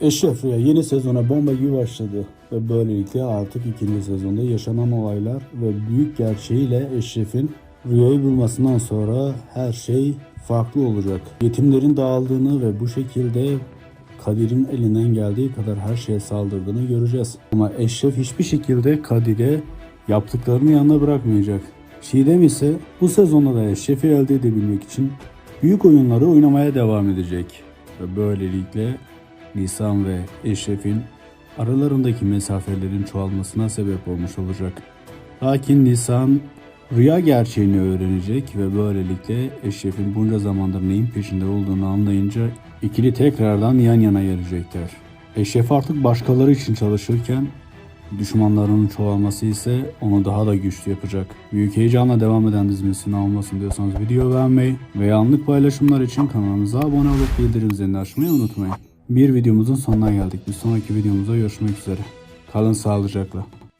Eşref Rüya yeni sezona bomba gibi başladı ve böylelikle artık ikinci sezonda yaşanan olaylar ve büyük gerçeğiyle Eşref'in Rüya'yı bulmasından sonra her şey farklı olacak. Yetimlerin dağıldığını ve bu şekilde Kadir'in elinden geldiği kadar her şeye saldırdığını göreceğiz. Ama Eşref hiçbir şekilde Kadir'e yaptıklarını yanına bırakmayacak. Çiğdem ise bu sezonda da Eşref'i elde edebilmek için büyük oyunları oynamaya devam edecek. Ve böylelikle Nisan ve Eşref'in aralarındaki mesafelerin çoğalmasına sebep olmuş olacak. Lakin Nisan rüya gerçeğini öğrenecek ve böylelikle Eşref'in bunca zamandır neyin peşinde olduğunu anlayınca ikili tekrardan yan yana gelecekler. Eşref artık başkaları için çalışırken düşmanlarının çoğalması ise onu daha da güçlü yapacak. Büyük heyecanla devam eden dizimizin almasın diyorsanız video beğenmeyi ve anlık paylaşımlar için kanalımıza abone olup bildirim zilini açmayı unutmayın. Bir videomuzun sonuna geldik. Bir sonraki videomuzda görüşmek üzere. Kalın sağlıcakla.